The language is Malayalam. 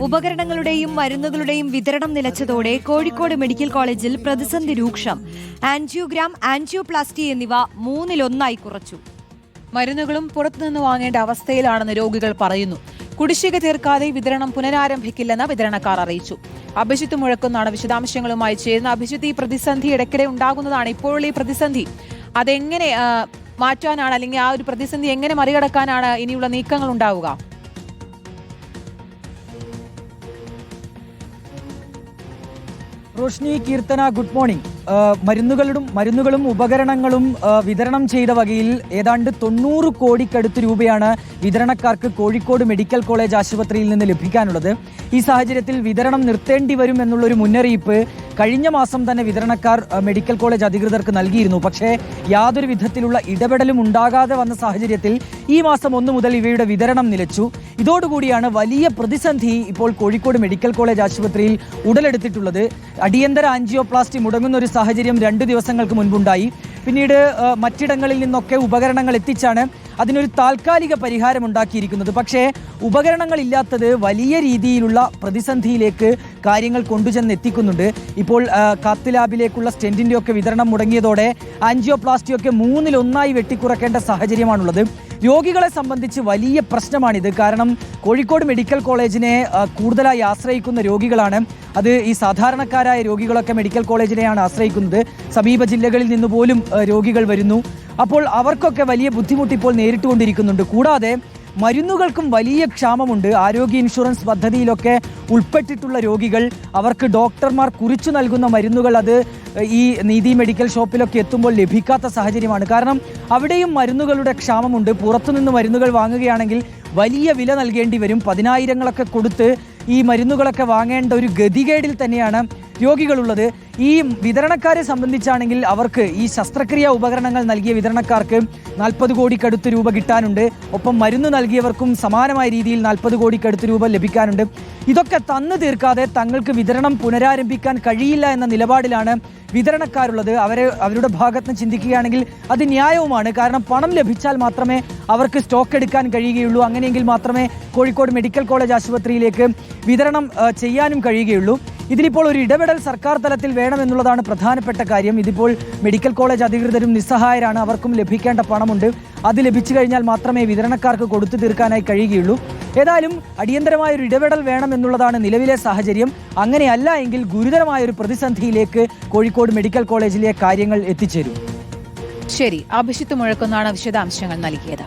ഉപകരണങ്ങളുടെയും മരുന്നുകളുടെയും വിതരണം നിലച്ചതോടെ കോഴിക്കോട് മെഡിക്കൽ കോളേജിൽ പ്രതിസന്ധി രൂക്ഷം. ആൻജിയോഗ്രാം ആൻജിയോപ്ലാസ്റ്റി എന്നിവ മൂന്നിലൊന്നായി കുറച്ചു. മരുന്നുകളും പുറത്തുനിന്ന് വാങ്ങേണ്ട അവസ്ഥയിലാണെന്ന് രോഗികൾ പറയുന്നു. കുടിശ്ശിക തീർക്കാതെ വിതരണം പുനരാരംഭിക്കില്ലെന്ന് വിതരണക്കാർ അറിയിച്ചു. അഭിജിത്ത് മുഴക്കുന്നാണ് വിശദാംശങ്ങളുമായി ചേരുന്ന അഭിജിത്ത് ഈ പ്രതിസന്ധി ഇടയ്ക്കിടെ ഉണ്ടാകുന്നതാണ് ഇപ്പോൾ ഈ പ്രതിസന്ധി. അതെങ്ങനെ മാറ്റാനാണ് അല്ലെങ്കിൽ ആ ഒരു പ്രതിസന്ധി എങ്ങനെ മറികടക്കാനാണ് ഇനിയുള്ള നീക്കങ്ങൾ ഉണ്ടാവുക? Roshni Keerthana good morning. മരുന്നുകളും മരുന്നുകളും ഉപകരണങ്ങളും വിതരണം ചെയ്ത വകയിൽ ഏതാണ്ട് തൊണ്ണൂറ് കോടിക്കടുത്ത് രൂപയാണ് വിതരണക്കാർക്ക് കോഴിക്കോട് മെഡിക്കൽ കോളേജ് ആശുപത്രിയിൽ നിന്ന് ലഭിക്കാനുള്ളത്. ഈ സാഹചര്യത്തിൽ വിതരണം നിർത്തേണ്ടി വരും എന്നുള്ളൊരു മുന്നറിയിപ്പ് കഴിഞ്ഞ മാസം തന്നെ വിതരണക്കാർ മെഡിക്കൽ കോളേജ് അധികൃതർക്ക് നൽകിയിരുന്നു. പക്ഷേ യാതൊരു വിധത്തിലുള്ള ഇടപെടലും ഉണ്ടാകാതെ വന്ന സാഹചര്യത്തിൽ ഈ മാസം ഒന്നു മുതൽ ഇവയുടെ വിതരണം നിലച്ചു. ഇതോടുകൂടിയാണ് വലിയ പ്രതിസന്ധി ഇപ്പോൾ കോഴിക്കോട് മെഡിക്കൽ കോളേജ് ആശുപത്രിയിൽ ഉടലെടുത്തിട്ടുള്ളത്. അടിയന്തര ആൻജിയോപ്ലാസ്റ്റി മുടങ്ങുന്ന ഒരു സാഹചര്യം രണ്ടു ദിവസങ്ങൾക്ക് മുൻപുണ്ടായി. പിന്നീട് മറ്റിടങ്ങളിൽ നിന്നൊക്കെ ഉപകരണങ്ങൾ എത്തിച്ചാണ് അതിനൊരു താൽക്കാലിക പരിഹാരം ഉണ്ടാക്കിയിരിക്കുന്നത്. പക്ഷേ ഉപകരണങ്ങളില്ലാത്തത് വലിയ രീതിയിലുള്ള പ്രതിസന്ധിയിലേക്ക് കാര്യങ്ങൾ കൊണ്ടുചെന്ന് എത്തിക്കുന്നുണ്ട് ഇപ്പോൾ കത്ത് ലാബിലേക്കുള്ള സ്റ്റെന്റിന്റെ ഒക്കെ വിതരണം മുടങ്ങിയതോടെ ആൻജിയോപ്ലാസ്റ്റി ഒക്കെ മൂന്നിലൊന്നായി വെട്ടിക്കുറക്കേണ്ട സാഹചര്യമാണുള്ളത്. രോഗികളെ സംബന്ധിച്ച് വലിയ പ്രശ്നമാണിത്. കാരണം കോഴിക്കോട് മെഡിക്കൽ കോളേജിനെ കൂടുതലായി ആശ്രയിക്കുന്ന രോഗികളാണ്. അത് ഈ സാധാരണക്കാരായ രോഗികളൊക്കെ മെഡിക്കൽ കോളേജിനെയാണ് ആശ്രയിക്കുന്നത്. സമീപ ജില്ലകളിൽ നിന്ന് പോലും രോഗികൾ വരുന്നു. അപ്പോൾ അവർക്കൊക്കെ വലിയ ബുദ്ധിമുട്ട് ഇപ്പോൾ നേരിട്ടുകൊണ്ടിരിക്കുന്നുണ്ട്. കൂടാതെ മരുന്നുകൾക്കും വലിയ ക്ഷാമമുണ്ട്. ആരോഗ്യ ഇൻഷുറൻസ് പദ്ധതിയിലൊക്കെ ഉൾപ്പെട്ടിട്ടുള്ള രോഗികൾ അവർക്ക് ഡോക്ടർമാർ കുറിച്ചു നൽകുന്ന മരുന്നുകൾ അത് ഈ നീതി മെഡിക്കൽ ഷോപ്പിലൊക്കെ എത്തുമ്പോൾ ലഭിക്കാത്ത സാഹചര്യമാണ്. കാരണം അവിടെയും മരുന്നുകളുടെ ക്ഷാമമുണ്ട്. പുറത്തുനിന്ന് മരുന്നുകൾ വാങ്ങുകയാണെങ്കിൽ വലിയ വില നൽകേണ്ടി വരും. പതിനായിരങ്ങളൊക്കെ കൊടുത്ത് ഈ മരുന്നുകളൊക്കെ വാങ്ങേണ്ട ഒരു ഗതികേടിൽ തന്നെയാണ് രോഗികളുള്ളത്. ഈ വിതരണക്കാരെ സംബന്ധിച്ചാണെങ്കിൽ അവർക്ക് ഈ ശസ്ത്രക്രിയ ഉപകരണങ്ങൾ നൽകിയ വിതരണക്കാർക്ക് നാൽപ്പത് കോടിക്കടുത്ത് രൂപ കിട്ടാനുണ്ട്. ഒപ്പം മരുന്ന് നൽകിയവർക്കും സമാനമായ രീതിയിൽ നാൽപ്പത് കോടിക്കടുത്ത് രൂപ ലഭിക്കാനുണ്ട്. ഇതൊക്കെ തന്നു തീർക്കാതെ തങ്ങൾക്ക് വിതരണം പുനരാരംഭിക്കാൻ കഴിയില്ല എന്ന നിലപാടിലാണ് വിതരണക്കാരുള്ളത്. അവരെ അവരുടെ ഭാഗത്ത് നിന്ന് ചിന്തിക്കുകയാണെങ്കിൽ അത് ന്യായവുമാണ്. കാരണം പണം ലഭിച്ചാൽ മാത്രമേ അവർക്ക് സ്റ്റോക്ക് എടുക്കാൻ കഴിയുകയുള്ളൂ. അങ്ങനെയെങ്കിൽ മാത്രമേ കോഴിക്കോട് മെഡിക്കൽ കോളേജ് ആശുപത്രിയിലേക്ക് വിതരണം ചെയ്യാനും കഴിയുകയുള്ളൂ. ഇതിലിപ്പോൾ ഒരു ഇടപെടൽ സർക്കാർ തലത്തിൽ വേണമെന്നുള്ളതാണ് പ്രധാനപ്പെട്ട കാര്യം. ഇതിപ്പോൾ മെഡിക്കൽ കോളേജ് അധികൃതരും നിസ്സഹായരാണ്. അവർക്കും ലഭിക്കേണ്ട പണമുണ്ട്. അത് ലഭിച്ചു കഴിഞ്ഞാൽ മാത്രമേ വിതരണക്കാർക്ക് കൊടുത്തു തീർക്കാനായി കഴിയുകയുള്ളൂ. ഏതായാലും അടിയന്തരമായ ഒരു ഇടപെടൽ വേണമെന്നുള്ളതാണ് നിലവിലെ സാഹചര്യം. അങ്ങനെയല്ല എങ്കിൽ ഗുരുതരമായ ഒരു പ്രതിസന്ധിയിലേക്ക് കോഴിക്കോട് മെഡിക്കൽ കോളേജിലെ കാര്യങ്ങൾ എത്തിച്ചേരും. ശരി അഭിഷിത്ത് മുഴക്കുന്നാണ് വിശദാംശങ്ങൾ നൽകിയത്.